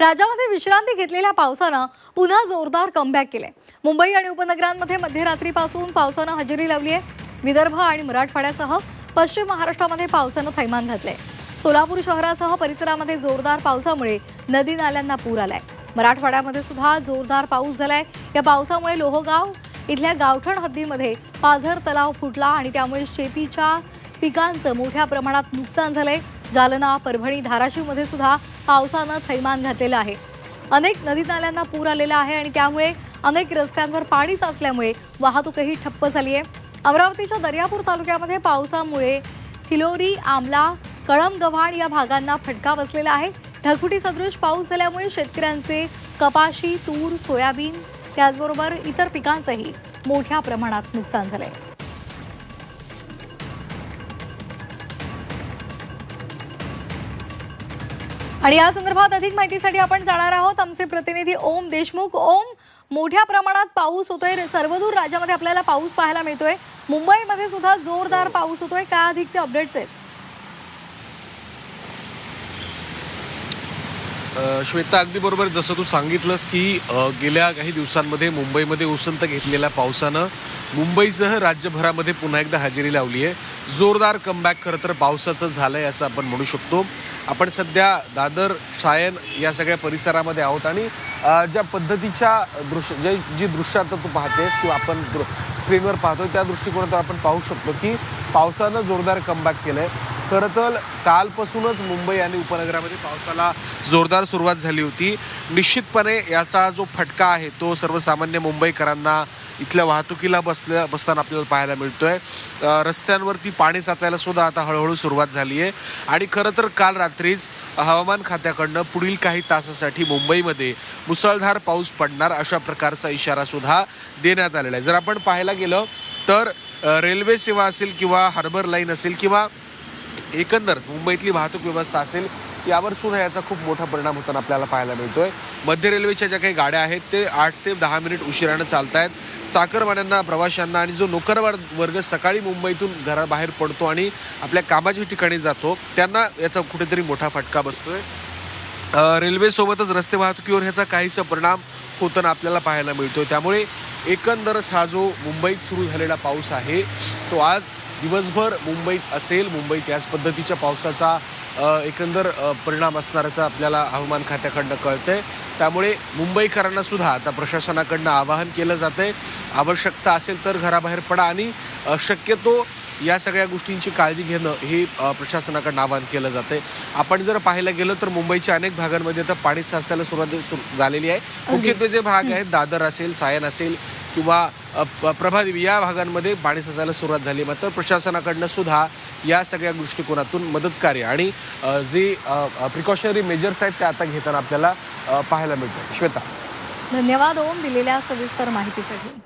राज्यामध्ये विश्रांती घेतलेल्या पावसानं पुन्हा जोरदार कमबॅक केले. मुंबई आणि उपनगरांमध्ये मध्यरात्रीपासून पावसानं हजेरी लावली आहे. विदर्भ आणि मराठवाड्यासह पश्चिम महाराष्ट्रामध्ये पावसानं थैमान घातलंय. सोलापूर शहरासह परिसरामध्ये जोरदार पावसामुळे नदी नाल्यांना पूर आलाय. मराठवाड्यामध्ये सुद्धा जोरदार पाऊस झालाय. या पावसामुळे लोहगाव इथल्या गावठण हद्दीमध्ये पाझर तलाव फुटला आणि त्यामुळे शेतीच्या पिकांचं मोठ्या प्रमाणात नुकसान झालंय. जालना परभणी धाराशिवमध्ये सुद्धा पावसानं थैमान घातलेलं आहे. अनेक नदी नाल्यांना पूर आलेला आहे आणि त्यामुळे अनेक रस्त्यांवर पाणी साचल्यामुळे वाहतूकही ठप्प झाली आहे. अमरावतीच्या दर्यापूर तालुक्यामध्ये पावसामुळे थिलोरी आमला कळमगव्हाण या भागांना फटका बसलेला आहे. ढगफुटी सदृश पाऊस झाल्यामुळे शेतकऱ्यांचे कपाशी तूर सोयाबीन त्याचबरोबर इतर पिकांचंही मोठ्या प्रमाणात नुकसान झालंय. आणि या संदर्भात अधिक माहितीसाठी आपण जाणार आहोत. आमचे प्रतिनिधी ओम देशमुख. ओम मोठ्या प्रमाणात पाऊस होतोय. सर्वदूर राज्यामध्ये आपल्याला पाऊस पाहायला मिळतोय. मुंबईमध्ये सुद्धा जोरदार पाऊस होतोय. काय अधिकचे अपडेट्स आहेत? श्वेता अगदी बरोबर जसं तू सांगितलंस की गेल्या काही दिवसांमध्ये मुंबईमध्ये उसंत घेतलेल्या पावसानं मुंबईसह राज्यभरामध्ये पुन्हा एकदा हजेरी लावली आहे. जोरदार कमबॅक खरं तर पावसाचं झालं आहे असं आपण म्हणू शकतो. आपण सध्या दादर सायन या सगळ्या परिसरामध्ये आहोत आणि ज्या पद्धतीच्या दृश्य जे जी दृश्य आता तू पाहतेस किंवा आपण स्क्रीनवर पाहतोय त्या दृष्टिकोनातून आपण पाहू शकतो की पावसानं जोरदार कमबॅक केलं आहे खरं तर कालपासूनच मुंबई आणि उपनगरामध्ये पावसाला जोरदार सुरुवात झाली होती. निश्चितपणे याचा जो फटका आहे तो सर्वसामान्य मुंबईकरांना इथल्या वाहतुकीला बसल्या बसताना आपल्याला पाहायला मिळतोय. रस्त्यांवरती पाणी साचायला सुद्धा आता हळूहळू सुरुवात झाली आहे. आणि खरं तर काल रात्रीच हवामान खात्याकडनं पुढील काही तासासाठी मुंबईमध्ये मुसळधार पाऊस पडणार अशा प्रकारचा इशारा सुद्धा देण्यात आलेला आहे. जर आपण पाहायला गेलं तर रेल्वे सेवा असेल किंवा हार्बर लाईन असेल किंवा एकंदरच मुंबईतली वाहतूक व्यवस्था असेल यावर सुद्धा याचा खूप मोठा परिणाम होताना आपल्याला पाहायला मिळतोय. मध्य रेल्वेच्या ज्या काही गाड्या आहेत ते आठ ते दहा मिनिट उशिरानं चालत आहेत चाकरमान्यांना प्रवाशांना आणि जो नोकरवार वर्ग सकाळी मुंबईतून घराबाहेर पडतो आणि आपल्या कामाच्या ठिकाणी जातो त्यांना याचा कुठेतरी मोठा फटका बसतोय. रेल्वेसोबतच रस्ते वाहतुकीवर ह्याचा काहीसा परिणाम होताना आपल्याला पाहायला मिळतोय. त्यामुळे एकंदरच हा जो मुंबईत सुरू झालेला पाऊस आहे तो आज दिवसभर मुंबईत असेल मुंबईत याच पद्धतीच्या पावसाचा एकंदर परिणाम असणाऱ्याचं आपल्याला हवामान खात्याकडनं कळतंय. त्यामुळे मुंबईकरांना सुद्धा आता प्रशासनाकडनं आवाहन केलं जातंय. आवश्यकता असेल तर घराबाहेर पडा आणि शक्यतो या सगळ्या गोष्टींची काळजी घेणं हे प्रशासनाकडनं आवाहन केलं जाते आपण जर पाहायला गेलो तर मुंबईच्या अनेक भागांमध्ये आता पाणी साचायला सुरुवात सुरू झालेली आहे. मुख्यत्वे जे भाग आहेत दादर असेल सायन असेल किंवा अ, प्रभादेवी या भागांमध्ये पाणी साचायला सुरुवात झाली. मात्र प्रशासनाकडनं सुद्धा या सगळ्या दृष्टिकोनातून मदतकार्य आणि जे प्रिकॉशनरी मेजर्स आहेत ते आता घेताना आपल्याला पाहायला मिळतं श्वेता. धन्यवाद ओम दिलेल्या सविस्तर माहितीसाठी.